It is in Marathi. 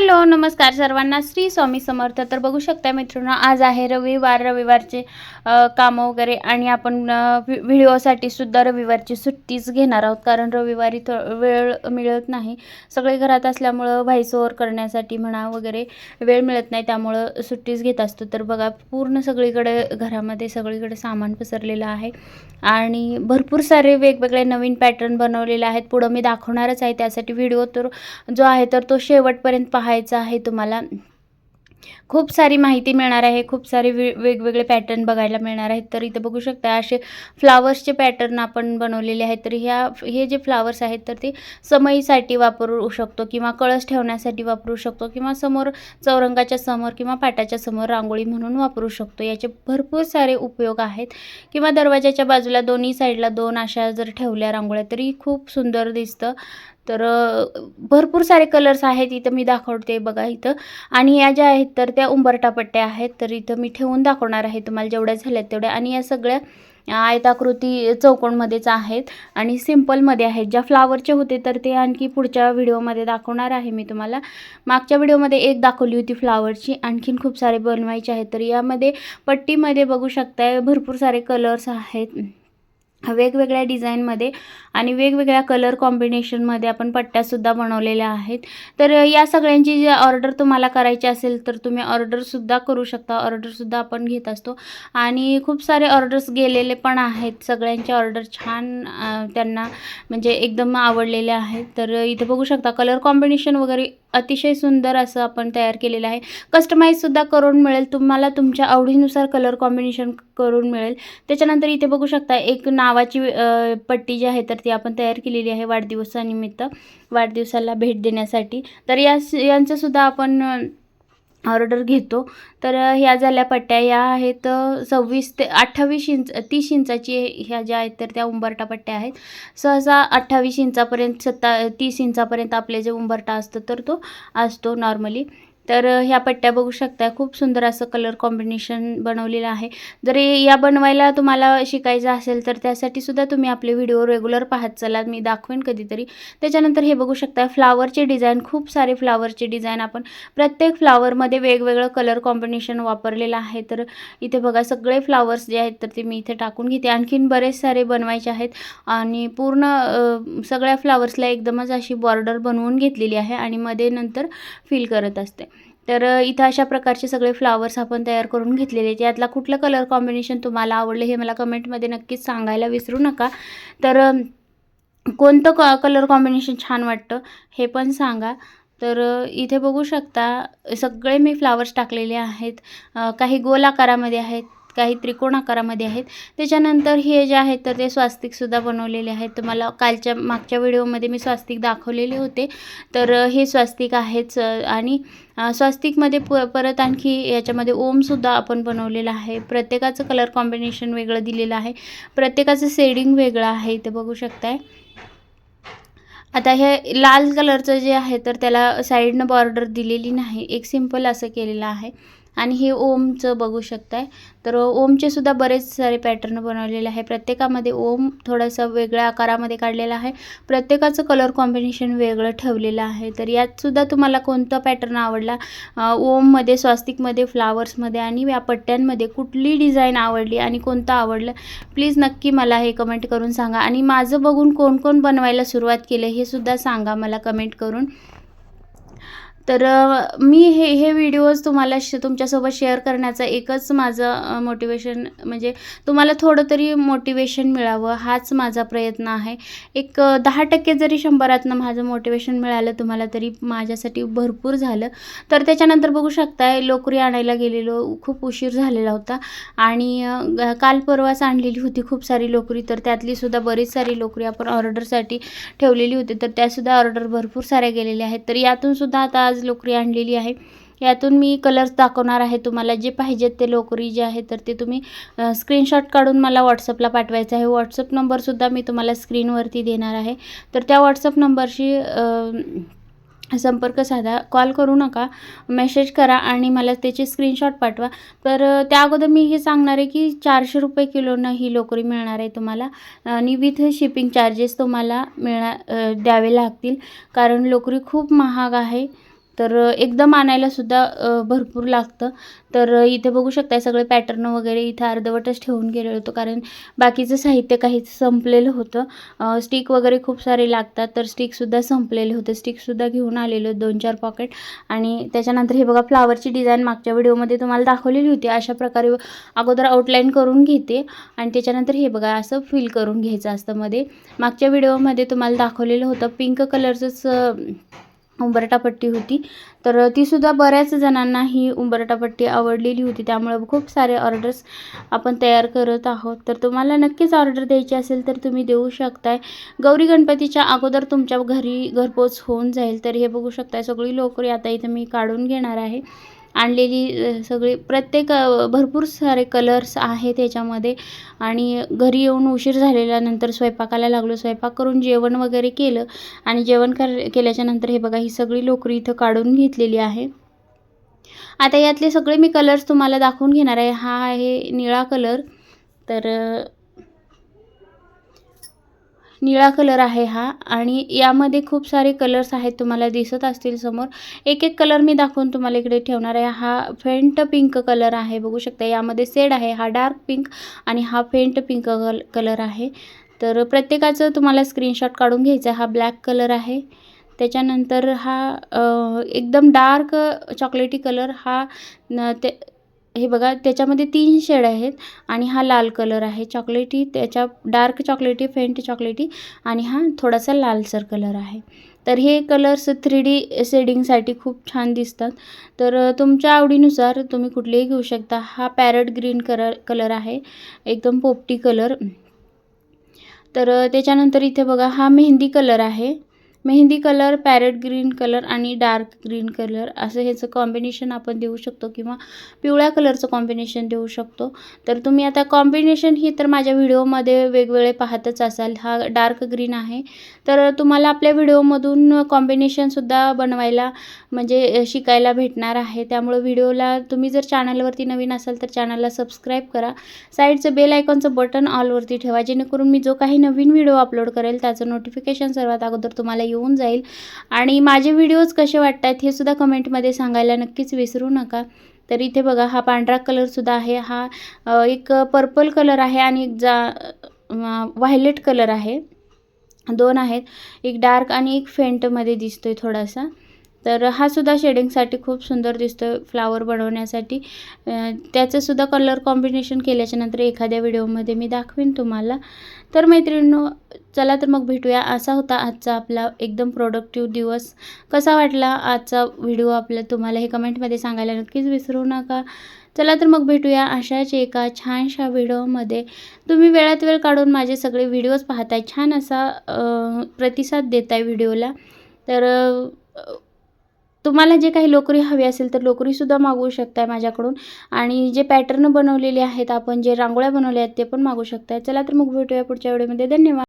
हॅलो नमस्कार सर्वांना. श्री स्वामी समर्थ. तर बघू शकता मित्रांनो आज आहे रविवार. रविवारचे कामं वगैरे आणि आपण व्हिडिओसाठी सुद्धा रविवारची सुट्टीच घेणार आहोत. कारण रविवारी थो वेळ मिळत नाही. सगळे घरात असल्यामुळं व्हाईस ओव्हर करण्यासाठी म्हणा वगैरे वेळ मिळत नाही. त्यामुळं सुट्टीच घेत असतो. तर बघा पूर्ण सगळीकडे घरामध्ये सगळीकडे सामान पसरलेलं आहे. आणि भरपूर सारे वेगवेगळे नवीन पॅटर्न बनवलेले आहेत. पुढं मी दाखवणारच आहे. त्यासाठी व्हिडिओ तर जो आहे तर तो शेवटपर्यंत पाहायचा आहे तुम्हाला. खूप सारी माहिती मिळणार आहे खूप सारे वे वेगवेगळे पॅटर्न बघायला मिळणार आहेत. तर इथं बघू शकता असे फ्लावर्सचे पॅटर्न आपण बनवलेले आहेत. तर ह्या हे जे फ्लावर्स आहेत तर ते समईसाठी वापरू शकतो किंवा कळस ठेवण्यासाठी वापरू शकतो किंवा समोर चौरंगाच्या समोर किंवा पाटाच्या समोर रांगोळी म्हणून वापरू शकतो. याचे भरपूर सारे उपयोग आहेत. किंवा दरवाजाच्या बाजूला दोन्ही साईडला दोन अशा जर ठेवल्या रांगोळ्या तरी खूप सुंदर दिसतं. तर भरपूर सारे कलर्स आहेत इथं मी दाखवते बघा इथं. आणि या ज्या आहेत तर त्या उंबरटा पट्ट्या आहेत. तर इथं मी ठेवून दाखवणार आहे तुम्हाला जेवढ्या झाल्यात तेवढ्या. आणि या सगळ्या आयताकृती चौकोनमध्येच आहेत. आणि सिम्पलमध्ये आहेत. ज्या फ्लावरचे होते तर ते आणखी पुढच्या व्हिडिओमध्ये दाखवणार आहे मी तुम्हाला. मागच्या व्हिडिओमध्ये एक दाखवली होती फ्लावरची आणखीन खूप सारे बनवायचे आहेत. तर यामध्ये पट्टीमध्ये बघू शकताय भरपूर सारे कलर्स आहेत. वेगवेगळ्या डिझाईनमध्ये आणि वेगवेगळ्या कलर कॉम्बिनेशनमध्ये आपण पट्ट्यासुद्धा बनवलेल्या आहेत. तर या सगळ्यांची जी ऑर्डर तुम्हाला करायची असेल तर तुम्ही ऑर्डरसुद्धा करू शकता. ऑर्डरसुद्धा आपण घेत असतो. आणि खूप सारे ऑर्डर्स गेलेले पण आहेत. सगळ्यांचे ऑर्डर छान त्यांना म्हणजे एकदम आवडलेले आहेत. तर इथे बघू शकता कलर कॉम्बिनेशन वगैरे अतिशय सुंदर असं आपण तयार केलेलं आहे. कस्टमाईजसुद्धा करून मिळेल. तुम्हाला तुमच्या आवडीनुसार कलर कॉम्बिनेशन करून मिळेल. त्याच्यानंतर इथे बघू शकता एक नावाची पट्टी जी आहे तर ती आपण तयार केलेली आहे वाढदिवसानिमित्त. वाढदिवसाला भेट देण्यासाठी. तर या यांचंसुद्धा आपण ऑर्डर घेतो. तर ह्या झाल्या पट्ट्या. ह्या आहेत सव्वीस ते अठ्ठावीस इंच तीस इंचाची ह्या ज्या आहेत तर त्या उंबरटा पट्ट्या आहेत. सहसा अठ्ठावीस इंचापर्यंत सत्ता तीस इंचापर्यंत आपले जे उंबरटा असतं तर तो असतो नॉर्मली तर ह्या पट्ट्या बघू शकता खूप सुंदर असं कलर कॉम्बिनेशन बनवलेलं आहे. जर या बनवायला तुम्हाला शिकायचं असेल तर त्यासाठी सुद्धा तुम्ही आपले व्हिडिओ रेग्युलर पाहत चला. मी दाखवेन कधीतरी. त्याच्यानंतर हे बघू शकता फ्लावरचे डिझाईन खूप सारे फ्लावरचे डिझाईन आपण प्रत्येक फ्लावरमध्ये वेगवेगळं कलर कॉम्बिनेशन वापरलेलं आहे. तर इथे बघा सगळे फ्लावर्स जे आहेत तर ते मी इथे टाकून घेते. आणखीन बरेच सारे बनवायचे आहेत. आणि पूर्ण सगळ्या फ्लावर्सला एकदमच अशी बॉर्डर बनवून घेतलेली आहे. आणि मध्ये नंतर फिल करत असते. तर इथं अशा प्रकारचे सगळे फ्लावर्स आपण तयार करून घेतलेले आहेत. यातला कुठलं कलर कॉम्बिनेशन तुम्हाला आवडलं हे मला कमेंटमध्ये नक्कीच सांगायला विसरू नका. तर कोणतं क कलर कॉम्बिनेशन छान वाटतं हे पण सांगा. तर इथे बघू शकता सगळे मी फ्लावर्स टाकलेले आहेत. काही गोल आकारामध्ये आहेत काही त्रिकोण आकारामध्ये आहेत. त्याच्यानंतर हे जे आहेत तर ते स्वास्तिकसुद्धा बनवलेले आहेत. तुम्हाला कालच्या मागच्या व्हिडिओमध्ये मी स्वास्तिक दाखवलेले होते. तर हे स्वास्तिक आहेच आणि स्वास्तिकमध्ये प परत आणखी याच्यामध्ये ओमसुद्धा आपण बनवलेलं आहे. प्रत्येकाचं कलर कॉम्बिनेशन वेगळं दिलेलं आहे. प्रत्येकाचं शेडिंग वेगळं आहे इथे बघू शकताय. आता हे लाल कलरचं जे आहे तर त्याला साईडनं बॉर्डर दिलेली नाही. एक सिंपल असं केलेलं आहे. आणि हे ओमचं बघू शकताय. तर ओमचे सुद्धा बरेच सारे पॅटर्न बनवलेले आहे. प्रत्येकामध्ये ओम थोडंसं वेगळ्या आकारामध्ये काढलेला आहे. प्रत्येकाचं कलर कॉम्बिनेशन वेगळं ठेवलेलं आहे. तर यातसुद्धा तुम्हाला कोणता पॅटर्न आवडला? ओममध्ये स्वास्तिकमध्ये फ्लावर्समध्ये आणि या पट्ट्यांमध्ये कुठली डिझाईन आवडली आणि कोणतं आवडलं? प्लीज नक्की मला हे कमेंट करून सांगा. आणि माझं बघून कोण कोण बनवायला सुरुवात केलं हे सुद्धा सांगा मला कमेंट करून. तर मी हे हे व्हिडिओज तुम्हाला श तुमच्यासोबत शेअर करण्याचा एकच माझं मोटिवेशन म्हणजे तुम्हाला थोडं तरी मोटिवेशन मिळावं हाच माझा प्रयत्न आहे. एक दहा टक्के जरी शंभरातनं माझं मोटिवेशन मिळालं तुम्हाला तरी माझ्यासाठी भरपूर झालं. तर त्याच्यानंतर बघू शकताय लोकरी आणायला गेलेलो खूप उशीर झालेला होता. आणि काल परवाच आणलेली होती खूप सारी लोकरी तर त्यातलीसुद्धा बरीच सारी लोकरी आपण ऑर्डरसाठी ठेवलेली होती. तर त्यासुद्धा ऑर्डर भरपूर साऱ्या गेलेल्या आहेत. तर यातूनसुद्धा आता आज लोकरी आणलेली आहे. यातून मी कलर्स दाखवणार आहे तुम्हाला. जे पाहिजेत ते लोकरी जे आहे तर ते तुम्ही स्क्रीनशॉट काढून मला व्हॉट्सअपला पाठवायचं आहे. व्हॉट्सअप नंबरसुद्धा मी तुम्हाला स्क्रीनवरती देणार आहे. तर त्या व्हॉट्सअप नंबरशी संपर्क साधा. कॉल करू नका. मेसेज करा आणि मला त्याचे स्क्रीनशॉट पाठवा. तर त्या अगोदर मी हे सांगणार आहे की चारशे रुपये किलोनं ही लोकरी मिळणार आहे तुम्हाला. आणि विथ शिपिंग चार्जेस तुम्हाला मिळणार द्यावे लागतील. कारण लोकरी खूप महाग आहे. तर एकदम आणायलासुद्धा भरपूर लागतं. तर इथे बघू शकताय सगळे पॅटर्न वगैरे इथे अर्धवटच ठेवून गेलेलं होतं. कारण बाकीचं साहित्य काहीच संपलेलं होतं. स्टिक वगैरे खूप सारे लागतात तर स्टिकसुद्धा संपलेले होते. स्टिकसुद्धा घेऊन आलेलो दोन चार पॉकेट आणि त्याच्यानंतर हे बघा फ्लावरची डिझाईन मागच्या व्हिडिओमध्ये तुम्हाला दाखवलेली होती. अशा प्रकारे अगोदर आउटलाईन करून घेते. आणि त्याच्यानंतर हे बघा असं फिल करून घ्यायचं असतं मध्ये. मागच्या व्हिडिओमध्ये तुम्हाला दाखवलेलं होतं पिंक कलरचंच उंबरटापट्टी होती. तर तीसुद्धा बऱ्याच जणांना ही उंबरटापट्टी आवडलेली होती. त्यामुळं खूप सारे ऑर्डर्स आपण तयार करत आहोत. तर तुम्हाला नक्कीच ऑर्डर द्यायची असेल तर तुम्ही देऊ शकताय. गौरी गणपतीच्या अगोदर तुमच्या घरी घरपोच होऊन जाईल. तर हे बघू शकताय. सगळी लोकरी आता इथं मी काढून घेणार आहे. आणलेली सगळी प्रत्येक भरपूर सारे कलर्स आहेत ह्याच्यामध्ये आणि घरी येऊन उशीर झालेल्यानंतर स्वयंपाकाला लागलो. स्वयंपाक करून जेवण वगैरे केलं. आणि जेवण कर केल्याच्यानंतर हे बघा ही सगळी लोकरी इथं काढून घेतलेली आहे. आता यातले सगळे मी कलर्स तुम्हाला दाखवून घेणार आहे. हा आहे निळा कलर तर निळा कलर आहे हा आणि यामध्ये खूप सारे कलर्स आहेत तुम्हाला दिसत असतील समोर. एक एक कलर मी दाखवून तुम्हाला इकडे ठेवणार आहे. हा फेंट पिंक कलर आहे. बघू शकता यामध्ये सेड आहे. हा डार्क पिंक आणि हा फेंट पिंक कल कलर आहे. तर प्रत्येकाचं तुम्हाला स्क्रीनशॉट काढून घ्यायचा आहे. हा ब्लॅक कलर आहे. त्याच्यानंतर हा एकदम डार्क चॉकलेटी कलर. हा न ते हे बघा त्याच्यामध्ये तीन शेड आहेत आणि हा लाल कलर आहे. चॉकलेटी त्याच्या डार्क चॉकलेटी फेंट चॉकलेटी आणि हा थोडासा लालसर कलर आहे. तर हे कलर्स थ्री डी शेडिंगसाठी खूप छान दिसतात. तर तुमच्या आवडीनुसार तुम्ही कुठलेही घेऊ शकता. हा पॅरट ग्रीन कलर कलर आहे. एकदम पोपटी कलर तर त्याच्यानंतर इथे बघा हा मेहंदी कलर आहे. Mehndi colour parrot green colour आणि डार्क ग्रीन कलर असं ह्याचं कॉम्बिनेशन आपण देऊ शकतो किंवा पिवळ्या कलरचं कॉम्बिनेशन देऊ शकतो. तर तुम्ही आता कॉम्बिनेशन ही तर माझ्या व्हिडिओमध्ये वेगवेगळे पाहतच असाल. हा डार्क ग्रीन आहे. तर तुम्हाला आपल्या व्हिडिओमधून कॉम्बिनेशनसुद्धा बनवायला म्हणजे शिकायला भेटणार आहे. त्यामुळं व्हिडिओला तुम्ही जर चॅनलवरती नवीन असाल तर चॅनलला सबस्क्राईब करा. साईडचं बेल आयकॉनचं बटन ऑलवरती ठेवा जेणेकरून मी जो काही नवीन व्हिडिओ अपलोड करेल त्याचं नोटिफिकेशन सर्वात अगोदर तुम्हाला येऊन जाईल. आणि माझे व्हिडिओज कसे वाटतात हे सुद्धा कमेंटमध्ये सांगायला नक्कीच विसरू नका. तर इथे बघा हा पांढरा कलरसुद्धा आहे. हा एक पर्पल कलर आहे आणि एक जा व्हायलेट कलर आहे. दोन आहेत. एक डार्क आणि एक फेंटमध्ये दिसतोय थोडासा. तर हा सुद्धा शेडिंगसाठी खूप सुंदर दिसतो फ्लावर बनवण्यासाठी. त्याचंसुद्धा कलर कॉम्बिनेशन केल्याच्यानंतर एखाद्या व्हिडिओमध्ये मी दाखवीन तुम्हाला. तर मैत्रिणींनो चला तर मग भेटूया. असा होता आजचा आपला एकदम प्रोडक्टिव्ह दिवस. कसा वाटला आजचा व्हिडिओ आपला तुम्हाला हे कमेंटमध्ये सांगायला नक्कीच विसरू नका. चला तर मग भेटूया अशाच एका छानशा व्हिडिओमध्ये. तुम्ही वेळात वेळ काढून माझे सगळे व्हिडिओज पाहताय. छान असा प्रतिसाद देताय व्हिडिओला. तर तुम्हाला जे काही लोकरी हवी असेल तर लोकरीसुद्धा मागवू शकताय माझ्याकडून. आणि जे पॅटर्न बनवलेले आहेत आपण जे रांगोळ्या बनवल्या आहेत ते पण मागू शकताय. चला तर मग भेटूया पुढच्या व्हिडिओमध्ये धन्यवाद.